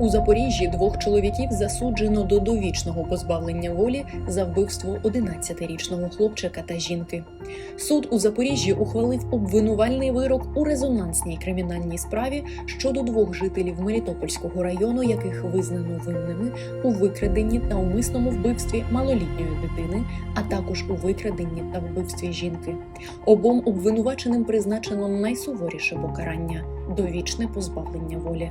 У Запоріжжі двох чоловіків засуджено до довічного позбавлення волі за вбивство 11-річного хлопчика та жінки. Суд у Запоріжжі ухвалив обвинувальний вирок у резонансній кримінальній справі щодо двох жителів Мелітопольського району, яких визнано винними у викраденні та умисному вбивстві малолітньої дитини, а також у викраденні та вбивстві жінки. Обом обвинуваченим призначено найсуворіше покарання довічне позбавлення волі.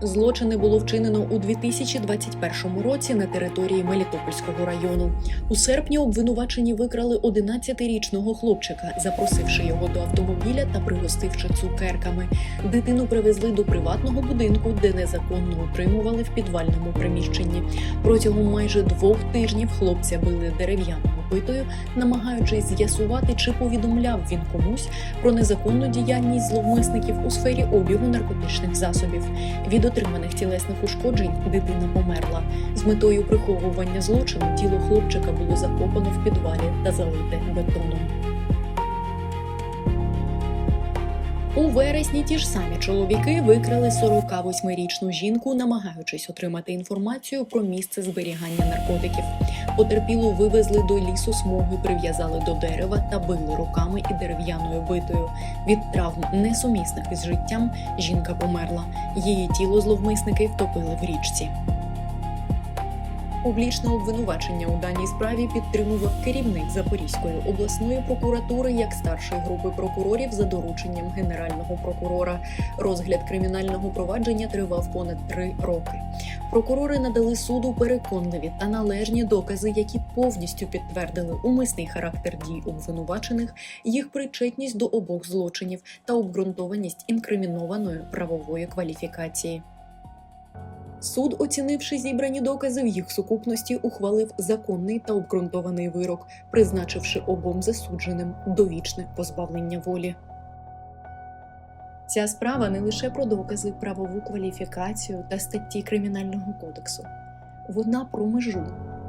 Злочини було вчинено у 2021 році на території Мелітопольського району. У серпні обвинувачені викрали 11-річного хлопчика, запросивши його до автомобіля та пригостивши цукерками. Дитину привезли до приватного будинку, де незаконно утримували в підвальному приміщенні. Протягом майже двох тижнів хлопця били дерев'яною битою, намагаючись з'ясувати, чи повідомляв він комусь про незаконну діяльність зловмисників у сфері обігу наркотичних засобів. Від отриманих тілесних ушкоджень дитина померла. З метою приховування злочину тіло хлопчика було закопано в підвалі та залите бетоном. У вересні ті ж самі чоловіки викрали 48-річну жінку, намагаючись отримати інформацію про місце зберігання наркотиків. Потерпілу вивезли до лісу смуги, прив'язали до дерева та били руками і дерев'яною битою. Від травм, несумісних із життям, жінка померла. Її тіло зловмисники втопили в річці. Публічне обвинувачення у даній справі підтримував керівник Запорізької обласної прокуратури як старшої групи прокурорів за дорученням генерального прокурора. Розгляд кримінального провадження тривав понад три роки. Прокурори надали суду переконливі та належні докази, які повністю підтвердили умисний характер дій обвинувачених, їх причетність до обох злочинів та обґрунтованість інкримінованої правової кваліфікації. Суд, оцінивши зібрані докази в їх сукупності, ухвалив законний та обґрунтований вирок, призначивши обом засудженим довічне позбавлення волі. Ця справа не лише про докази, правову кваліфікацію та статті Кримінального кодексу. Вона про межу,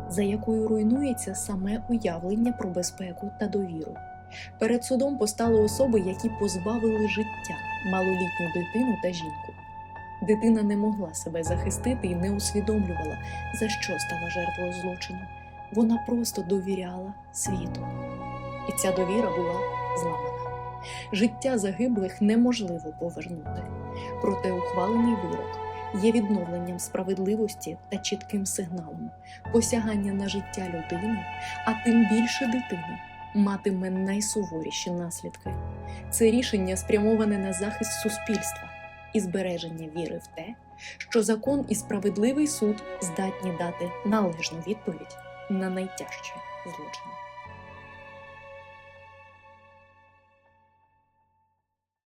за якою руйнується саме уявлення про безпеку та довіру. Перед судом постали особи, які позбавили життя малолітню дитину та жінку. Дитина не могла себе захистити і не усвідомлювала, за що стала жертвою злочину. Вона просто довіряла світу. І ця довіра була зламана. Життя загиблих неможливо повернути. Проте ухвалений вирок є відновленням справедливості та чітким сигналом. Посягання на життя людини, а тим більше дитини, матиме найсуворіші наслідки. Це рішення спрямоване на захист суспільства і збереження віри в те, що закон і справедливий суд здатні дати належну відповідь на найтяжчі злочини.